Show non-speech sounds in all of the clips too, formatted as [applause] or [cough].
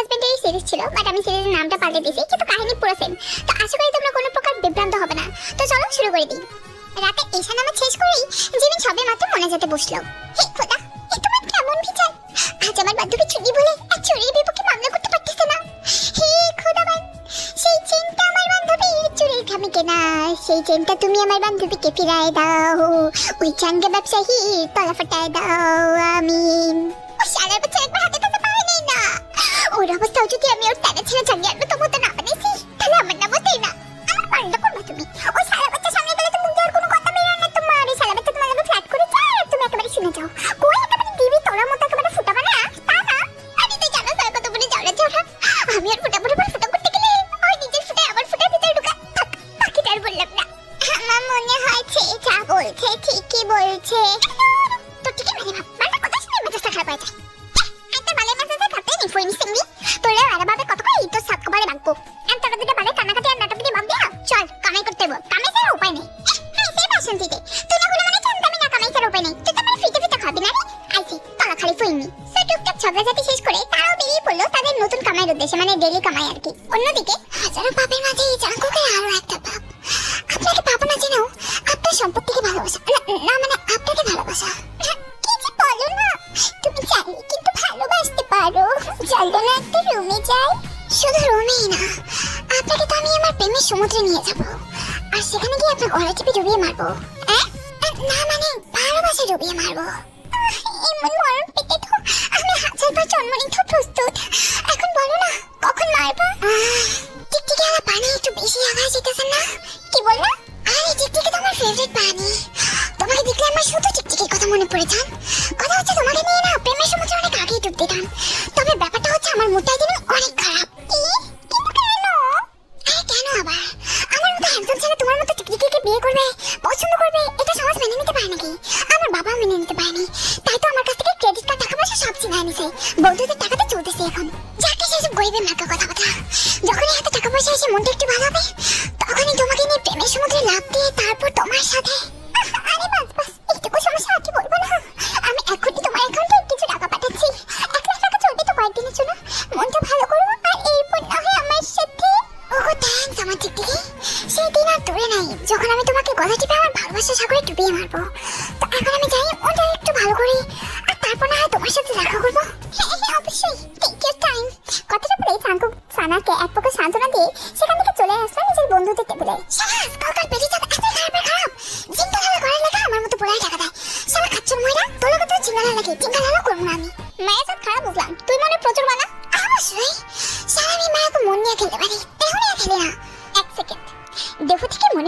হাজবেন্ডের সিরিজ ছিল বাট আমি সিরিজের নামটা পাল্টে দিয়েছি, কিন্তু কাহিনী পুরো সেম তো আশা করি তোমরা কোনো প্রকার বিভ্রান্ত হবে না। তো চলো শুরু করে দিই। রাতে ঈশা নামাজ শেষ করেই জিমিন সবে মাত্র মনে যেতে বসল। হে খোদা, এ তোমার কেমন বিচার? আজ আমার বান্ধবী চুরি বলে এক চুরির বিপক্ষে মামলা করতে পারতেছে না। হে খোদা ভাই সেই চেনটা আমার বান্ধবীর চুরির খামে কেনা, সেই চেনটা তুমি আমার বান্ধবীকে ফিরায় দাও। ওই চাঙ্গে ব্যবসায়ী তলা ফাটায় দাও আমি ও সারা বছর একবার হাতে ওর তারা ছেড়ে চাঙ্গে মারবো না মানে ভালোবাসা ডুবিয়ে মারবো। এমন মরণ পেতে তো আমি হাজারবার জন্ম নিতে প্রস্তুত। এখন বলো না, কখন মারবো? টিকটিকি আলা পানি একটু বেশি আগায় যেতেছে না। কি বলল? আরে টিকটিকি তো আমার ফেভারিট পানি। তোমাকে দেখলে আমার শুধু টিকটিকির কথা মনে পড়ে যান। কথা হচ্ছে তোমাকে নিয়ে পয়সা সব বন্ধুদের এখন। যাকে সেসব গরিবের মার্কা কথা কথা যখনই হাতে টাকা পয়সা এসে মনটা একটু ভালো হবে সানাকে এক প্রকার সান্ত্বনা দিয়ে সেখান থেকে চলে আসলাম নিজের বন্ধুদের টেবিলে।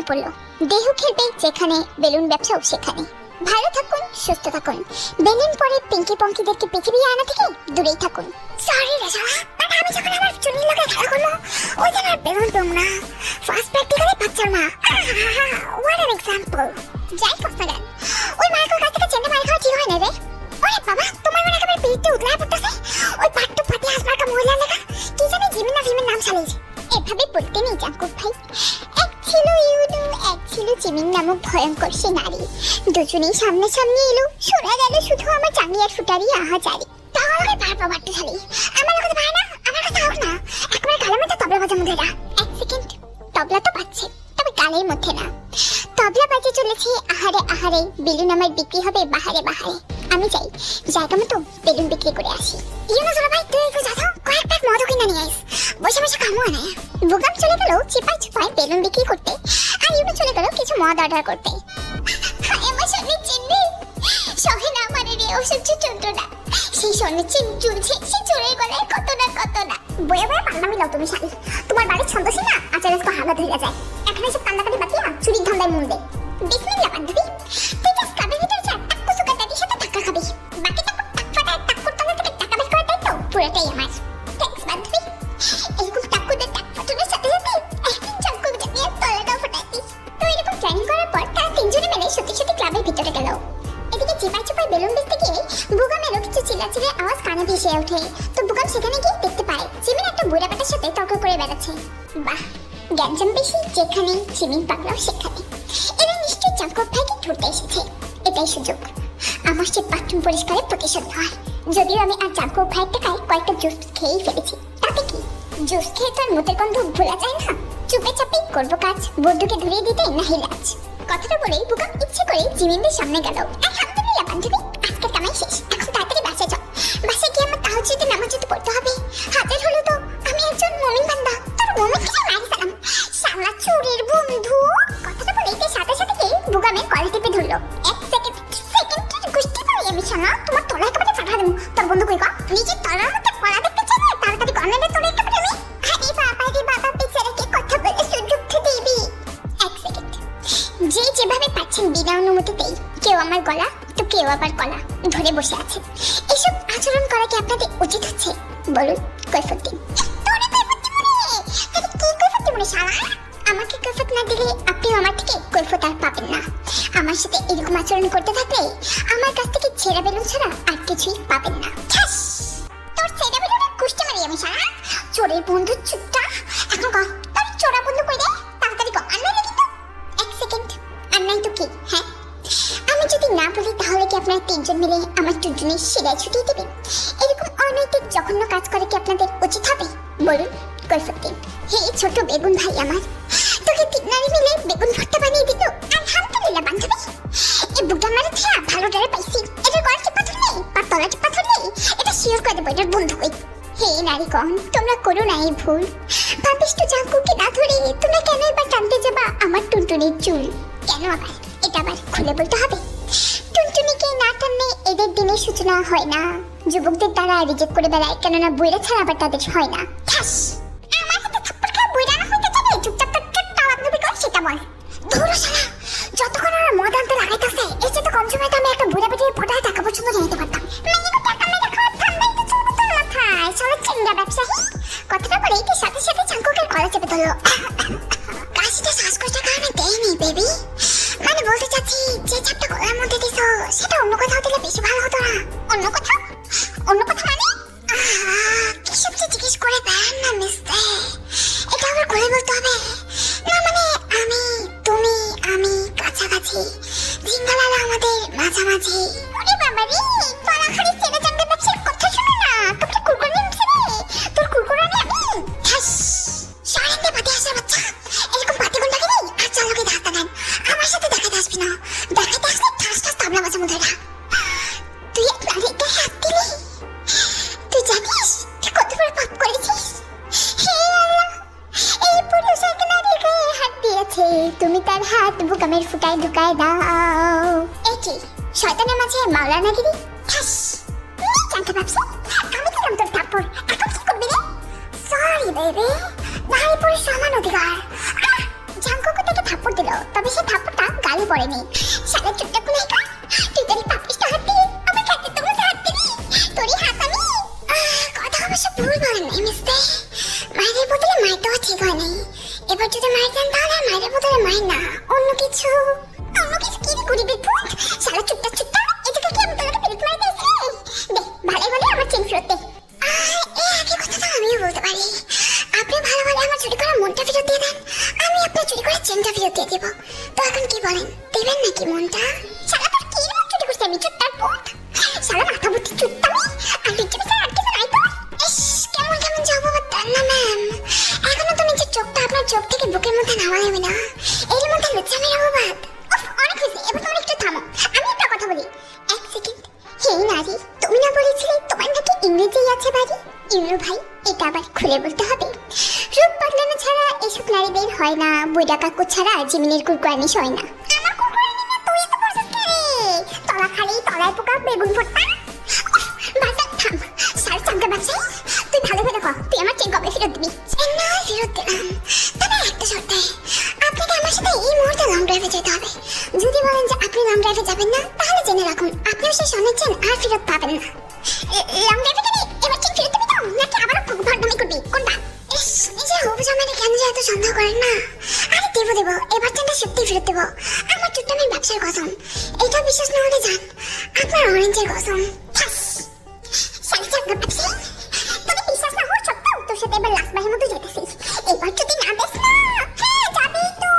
মনে দেহ খেলবে যেখানে, বেলুন ব্যবসাও সেখানে। ভালো থাকুন, সুস্থ থাকুন। বেলুন পরে পিঙ্কি পঙ্কিদেরকে পৃথিবী আনা মা। হোয়াট অ্যান এক্সাম্পল যাই হোক না গান ওই মায়ের কাছ থেকে চেন্ডে মায়ের খাওয়া ঠিক হয় না রে। ওরে বাবা, তোমার মানে একেবারে পিঠতে উতলায় পড়তেছে? ওই পাট্টু পাতি আসবার কা মহিলা লেখা কি জানি জিমিনা ফিমের নাম চালিয়েছে এভাবে বলতে নেই জাঙ্কুক ভাই। এক সামনে সামনে এলো। শোনা গেল শুধু আমার চাঙ্গি আর ফুটারি আহাজারি। তাহলে পারব বাট্টু শালি। আহারে বেলুন আমার বিক্রি হবে, বাহারে বাহারে। আমি যাই, জায়গা মতো বেলুন বিক্রি করে আসি। ইউনো জোড়া ভাই তুই একটু যাও কয়েক প্যাক মদ কিনে নিয়ে আইস। বসে বসে কামো না বুগাম চলে গেল চিপাই চিপাই বেলুন বিক্রি করতে, আর ইউনো চলে গেল কিছু মদ অর্ডার করতে। আমার স্বামী চিনবে সহে না মানে রে অসহ্য যন্ত্রণা। সেই স্বর্ণের চেন ঝুলছে সে চোরের গলায় কত না কত না। বয়ে বয়ে পাল্লামি লও তুমি শালি তোমার বাড়ির ছন্দসী না, আচার আজকে হাগা ধরে যায়। এখানে সব কান্দাকাটি বাকিয়া চুরির ধান্দায় মন দে বিসমিল্লাহ বান্ধবী ভেসে ওঠে। তো বুগাম সেখানে গিয়ে দেখতে পায় একটা বুড়া বেটার সাথে তর্ক করে বেড়াচ্ছে। বাহ গ্যাঞ্জাম বেশি, যেখানে জিমিন পাগলাও সেখানে। এটাই সুযোগ। আমার সে বাথরুম পরিষ্কারের প্রতিশোধ হয় যদিও আমি আর কয়েকটা জুস খেয়েই ফেলেছি। তাতে কি? জুস খেয়ে তো মুতের গন্ধ ভোলা যায় না? চুপে চাপে করব কাজ, বন্ধুকে ধরিয়ে দিতে কথাটা বলে বুকাম ইচ্ছে করে জিমিনদের সামনে গেল। আলহামদুলিল্লাহ কামাই শেষ। এখন তাড়াতাড়ি বাসে চল বাসে গিয়ে আমার নামাজ পড়তে হবে। হাজার হলো তো, আমি একজন মমিন বান্দা, তোর মমিন যে যেভাবে পাচ্ছেন বিনা অনুমতিতেই, কেউ আমার গলা তো কেউ আবার গলা ধরে বসে আছে। এসব আচরণ করা কি আপনাদের উচিত হচ্ছে? বলুন কৈফত রে শালা? আমাকে কৈফত না দিলে আপনিও আমার থেকে কৈফত আর পাবেন না। আমার সাথে এরকম আচরণ করতে থাকলে আমার কাছ থেকে ছেঁড়া বেলুন ছাড়া আর কিছুই পাবেন না। তোর ছেড়ে বেরোলে কুষ্টি মারি আমি সারা চোরের বন্ধু চুপটা এখন না বলি তাহলে কি আপনারা তিনজন মিলে আমার টুনটুনি শিরায় ছুটিয়ে দেবেন? এরকম অনৈতিক জঘন্য কাজ করে কি আপনাদের উচিত হবে? বলুন, কৈফুদ্দিন। হে ছোট বেগুন ভাই আমার, তোকে তিন নারী মিলে বেগুন ভর্তা বানিয়ে দিত আলহামদুলিল্লাহ, বান্ধবী। এই বুকটা মারা থিয়া ভালো পাইছি। এটা গড় পাথর নেই বা তলাটি পাথর নেই? এটা শিওর করে দেবো এটার বন্ধু কই। হে নারীগণ তোমরা করো না এই ভুল। পাপিষ্ট জাঙ্কুকে না ধরে তোমরা কেন এবার টানতে যাবা আমার টুনটুনির চুল? কেন আবার? এটা আবার খুলে বলতে হবে। টুনটুনিকে না টানলে এদের দিনের সূচনা হয় না। যুবকদের দ্বারা রিজেক্ট করে বেড়ায়, কেননা বইরা ছাড়া আবার তাদের হয় না। ঠাস পারতাম। মেয়ে টাকা কথাটা বলে সাথে সাথে চাঙ্কুকের গলা চেপে বলতে হবে না মানে আমি তুমি আমি কাছাকাছি। জিঙ্গালালা আমাদের মাঝামাঝি। ওরে বাবা রে ফুটায় ঢুকায় দাও। এই কি, শয়তানের মাঝে মাওলানাগিরি ঠাস। জানতে পারছি আমি দিলাম তোর থাপ্পড় এখন কি করবি রে? সরি বেবি নারী পুরুষ সমান অধিকার। আহ! জাঙ্কু কোথাকে থাপ্পড় দিল, তবে সে থাপ্পড়টা গালে পড়েনি। সারা চুপটা খুলে গা তুই তোর পাপিষ্ট হাত দিয়ে আমার খাতে তোমার হাত দিবি তোরই হাত আমি। কথা অবশ্য ভুল মায়ের বদলে মায়ের দেওয়া ঠিক হয় নাই এবার যদি মায়ের দেন তাহলে মায়ের বদলে মায়ের না। অন্য কিছু? অন্য কিছু কি রে গরিবের ভূত সারা চুপটা চুপটা এটাকে কি আমি তোকে ফেরত মারি দিয়েছি দে, ভালোই বলে আমার চেন ফেরত দে। এই একই কথা তো আমিও বলতে পারি। আপনি ভালো ভালো আমার চুরি করা মনটা ফেরত দিয়ে দেন। আমি আপনার চুরি করা চেনটা ফেরত দিয়ে দেবো। তো এখন কি বলেন, দেবেন নাকি মনটা? ভাই, এটা আবার খুলে বলতে হবে। রূপ বদলানো ছাড়া এসব নারীদের হয় না বইটা কাকু ছাড়া জিমিনের কুরকুরানি হয় না। আমার তলায় পোকা, বেগুন ভর্তা? যদি বলেন যে আপনি লং তাহলে জেনে রাখুন, আপনিও স্বর্ণের চেন আর ফেরত পাবেন না। লং ড্রাইভে এবার চেন ফেরত দিবি তো নাকি আবারও ভরদামি করবি? কোনটা? ইস নিজের হবু জামাইনে কেন যে এত সন্দেহ করেন না? আরে দেব দেব এবার চেনটা সত্যি ফেরত দেব। আমার চুট্টামের ব্যবসার কসম। এটা বিশ্বাস না হলে যান। আপনার অরেঞ্জের কসম। সাড়ে চারটা তোকে বিশ্বাস না হওয়ার সত্ত্বেও তোর সাথে এবার লাস্ট বারের মতো যেতেছি। এবার যদি না দেখ না হ্যাঁ তো।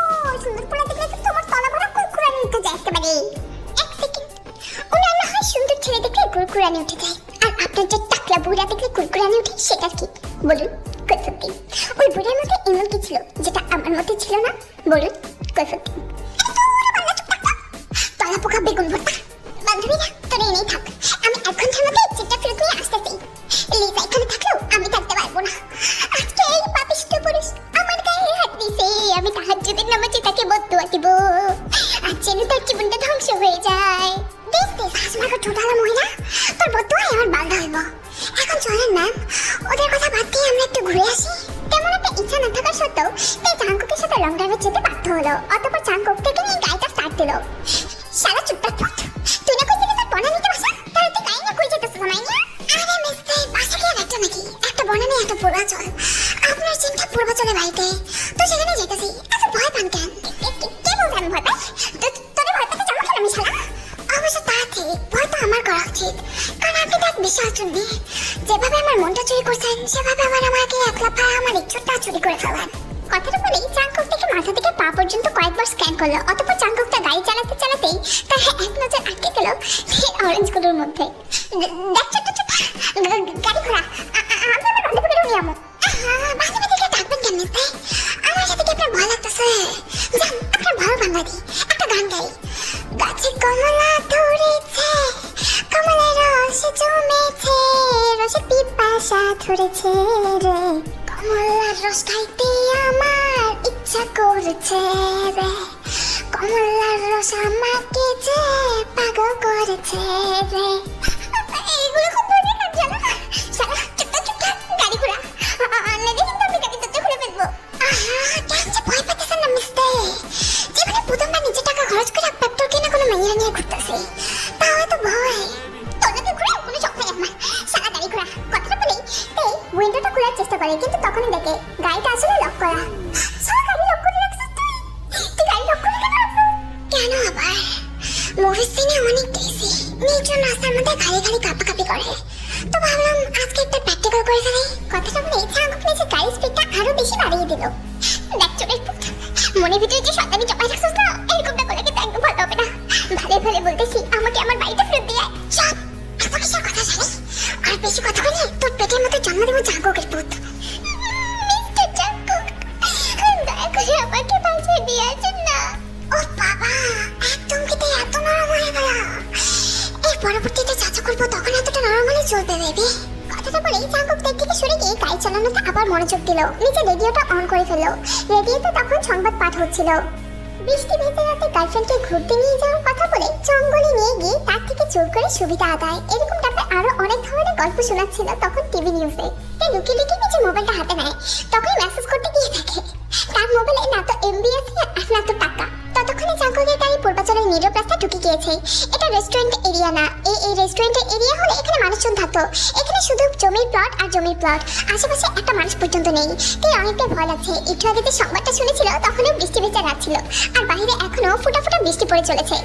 সুন্দর পোলা দেখলে তো তোমার তলা ভরা কুরকুরানি উঠে যায় একেবারে। এক সেকেন্ড অন্যান্য হয় সুন্দর ছেলে দেখলে কুরকুরানি উঠে যায়। আপনার যে টাকলা বুড়া দেখলে কুরকুরানি উঠে, সেটা কি? বলুন কৈফতি ওই বুড়ার মধ্যে এমন কি ছিল, যেটা আমার মধ্যে ছিল না? বলুন কৈফতি তলা পোকা বেগুন ভর্তা। পূর্বাচলে বাড়িতে। তো সেখানে যেতেছি এত ভয় পান কেন? কে- বলতে আমি ভয় পাই? তোদের ভয় পাতে কেন আমি শালা অবশ্য তা ঠিক। ভয় তো আমার করা উচিত। কারণ আপনি তো এক বিশাল চুন্নি যেভাবে আমার মনটা চুরি করছেন, সেভাবে আবার আমাকে একলা পায়ে আমার ইচ্ছুটা চুরি করে ফেলান। কথাটা বলেই চাঙ্কুর থেকে মাথা থেকে পা পর্যন্ত কয়েকবার স্ক্যান করল। ধরেছে রে। কমলার রস খাইতে আমার ইচ্ছা করছে রে। কমলার রস আমাকে যে পাগল করেছে রে। মনোযোগ দিল, নিচে রেডিওটা অন করে ফেলল। রেডিওতে তখন সংবাদ পাঠ হচ্ছিল। বৃষ্টি ভেজে রাতে গার্লফ্রেন্ডকে ঘুরতে নিয়ে যাওয়ার কথা বলে জঙ্গলে নিয়ে গিয়ে তার থেকে চোর করে সুবিধা আদায়। এরকম টাইপের আরও অনেক ধরনের গল্প শোনাচ্ছিল তখন টিভি নিউজে তাই লুকিয়ে লুকিয়ে নিজে মোবাইলটা হাতে নেয়। তখন মেসেজ করতে গিয়ে দেখে, তার মোবাইলে না তো এমবি আছে না তো টাকা। ততক্ষণে চাঙ্ককের গাড়ি পূর্বাচলের নীরব রাস্তা ঢুকে গিয়েছে। এটা রেস্টুরেন্ট এরিয়া না। এই এই রেস্টুরেন্টের এরিয়া হলে এখানে মানুষজন থাকতো। এখানে শুধু জমির প্লট আর জমির প্লট আশেপাশে একটা মানুষ পর্যন্ত নেই। তাই অনেকটাই ভয় লাগছে। একটু আগে যে সংবাদটা শুনেছিল, তখনও বৃষ্টি ভেজা রাত আর বাইরে এখনও ফুটা ফুটা বৃষ্টি পড়ে চলেছে।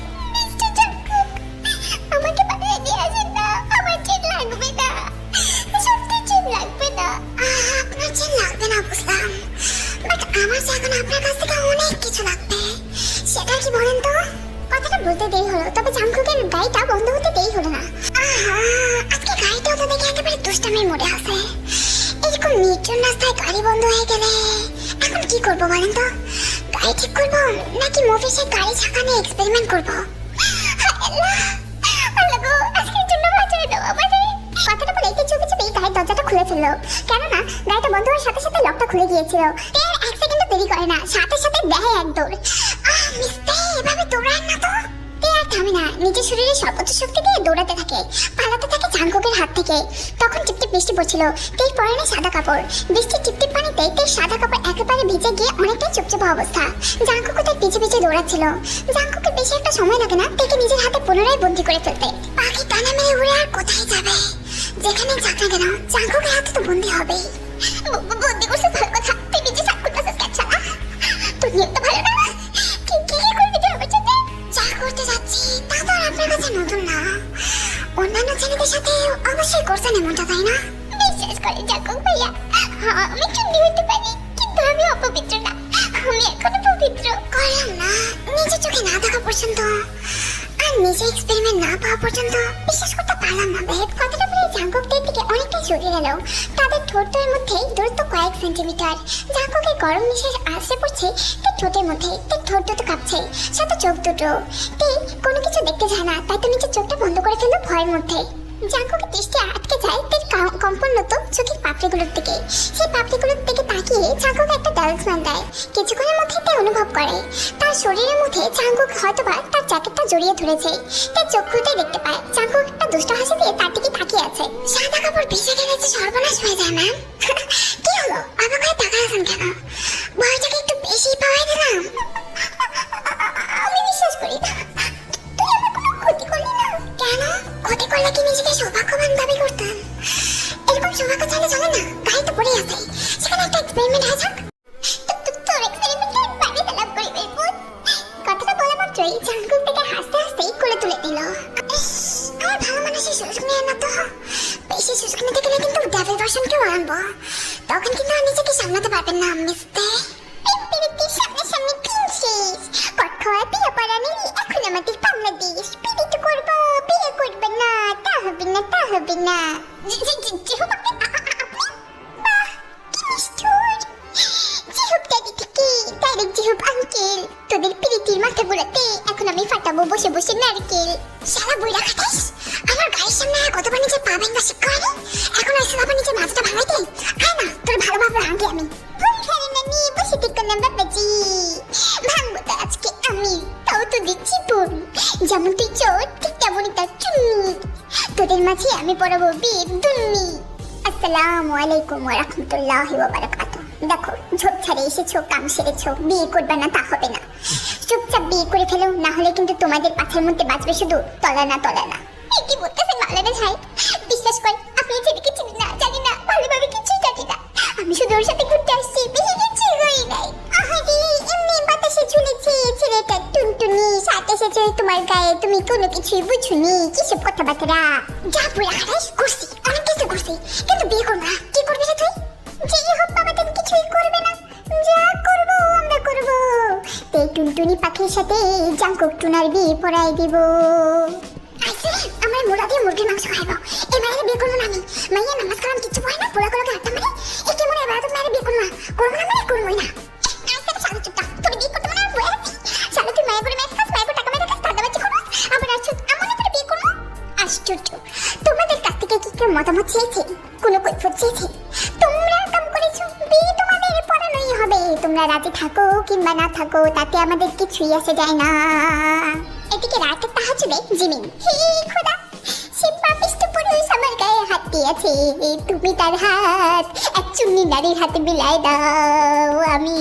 আমার এখন আপনার কাছ থেকে অনেক কিছু লাগবে। সেটা কি বলেন তো? কথাটা বলতে দেরি হলো তবে জামকুকের গাড়িটা বন্ধ হতে দেরি হলো না। আহা আজকে গাড়িটাও তো দেখে একেবারে দুষ্টামির মোড়ে আছে। এরকম নির্জন রাস্তায় গাড়ি বন্ধ হয়ে গেলে এখন কি করব বলেন তো? গাড়ি ঠিক করব নাকি মুভি সে গাড়ি চাকা নিয়ে এক্সপেরিমেন্ট করব কথাটা বলে একটু চুপি চুপি গাড়ির দরজাটা খুলে ফেলল। কেননা গাড়িটা বন্ধ হওয়ার সাথে সাথে লকটা খুলে গিয়েছিল। এক সেকেন্ড দেরি করে না সাথে সাথে দেয় এক দৌড়। মিস্তে এভাবে দৌড়ান না তো? তে আর থামে না। নিজের শরীরে সর্বোচ্চ শক্তি দিয়ে দৌড়াতে থাকে। পালাতে থাকে জাঙ্কুকের হাত থেকে। তখন টিপটিপ বৃষ্টি পড়ছিল। তেই পরে না সাদা কাপড়। বৃষ্টির টিপটিপ পানিতে তেই সাদা কাপড় একেবারে ভিজে গিয়ে অনেকটাই চুপচাপ অবস্থা। জাঙ্কুকও তার পিছে পিছে দৌড়াচ্ছিল। জাঙ্কুকের বেশি একটা সময় লাগে না তেকে নিজের হাতে পুনরায় বন্দি করে ফেলতে। পাখি টানা মেরে উড়ে আর কোথায় যাবে? যেখানে যাক না কেন জাঙ্কুকের হাতে তো বন্দি হবেই। বন্দি করছে ভালো কথা তুই নিজে কেন শালা তোর নিয়মটা ভালো না? করতে যাচ্ছি তা তো আপনার কাছে নতুন না অন্যান্য ছেলেদের সাথে অবশ্যই করছেন এমনটা তাই না বিশ্বাস করে জাকুক ভাইয়া আমি চুন্ডি হতে পারি কিন্তু আমি অপবিত্র না আমি এখনও পবিত্র করলাম না নিজের চোখে না দেখা পর্যন্ত আর নিজে এক্সপেরিমেন্ট না পাওয়া পর্যন্ত জাঙ্কুকের গরম ঠোঁটের মধ্যে চোখ দুটো। কোনো কিছু দেখতে যায় না, তাই তো নিজের চোখটা বন্ধ করে ফেলল ভয়ের মধ্যে। জাঙ্কুকের দৃষ্টি আটকে যায়, তার পাপড়িগুলোর দিকে। সেই পাপড়িগুলোর দিকে তাকিয়ে জাঙ্কুক একটা ডালসম্যান দেয়। কিছুক্ষণের মধ্যে তে অনুভব করে। তার শরীরের মধ্যে জাঙ্কুক হয়তোবা তার জ্যাকেটটা জড়িয়ে ধরেছে। তার চোখ খুলতে দেখতে পায় জাঙ্কুক একটা দুষ্ট হাসি দিয়ে তার দিকে তাকিয়ে আছে। সাদা কাপড় ভিজে গেলে যে সর্বনাশ হয়ে যায় ম্যাম [laughs] কি হলো? অবাক হয়ে কেন? পারবেন না মিস্তে সামনে সামনে পিনছিস। কথা বিয়ে পারানি এখন আমাদের বাংলাদেশ। পিড়ি তো করব বিয়ে করবে না তা হবে না তা হবে না। তোদের পিরিতির মাথা ঘোরাতে এখন আমি ফাটাবো বসে বসে নারকেল। শালা বইরা খাটাস আমার গায়ের সামনে আর কতবার নিজে পা শিক্ষা এখন আর আবার নিজের মাথাটা ভাঙাইতে? আয় না তোর ভালোভাবে ভাঙি আমি। যেমন তুই চোর, ঠিক তেমনই তার চুন্নি। তোদের মাঝে আমি পড়াবো বীর দুন্নি আসসালামু আলাইকুম ওয়া রাহমাতুল্লাহি ওয়া বারাকাতুহু। দেখো, ঝোপ ছাড়ে এসেছ, কাম সেরেছো, বিয়ে করবে না, তা হবে না। চুপচাপ বিয়ে করে ফেলো, না হলে কিন্তু তোমাদের পাথের মধ্যে বাঁচবে শুধু তলা না তলা না। কি বলতেছেন মালানা ভাই তোমার গায়ে তুমি কোনো কিছুই বুঝুনি। কিসব কথাবার্তা যা বলে আরেস করছি অনেক কিছু করছি কিন্তু বিয়ে করব না, কি করবি রে তুই? যেই হোক বাবা তুমি কিছুই করবে না। যা করব, আমরা করব। তে টুনটুনি পাখির সাথে জাঙ্কুক টুনার বিয়ে পড়াই দিব। কিংবা না থাকো, তাতে আমাদের কিছুই আসে যায় না। এদিকে রাতের তাহাজুদে জিমিন। হে, খোদা সে পাপিষ্ট পুরুষ আমার গায়ে হাত দিয়েছে। তুমি তার হাত এক চুন্নি নারীর হাতে বিলায় দাও আমি